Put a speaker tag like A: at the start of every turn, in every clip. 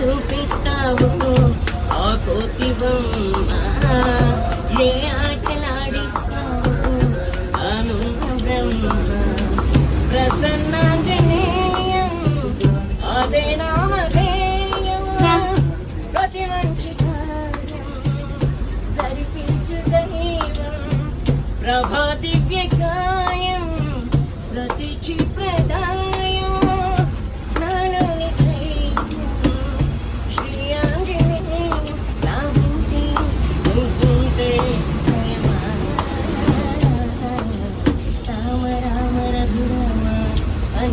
A: చూపిస్తావు? ఆ కోతి బొమ్మ ఏ ఆటలాడిస్తావు? అను బ్రహ్మ ప్రసన్నాంజనేయం అదే నామధేయం. ప్రతి మంచి కార్యం జరిపించు దైవం ప్రభా దివ్య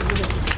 A: 무대 무대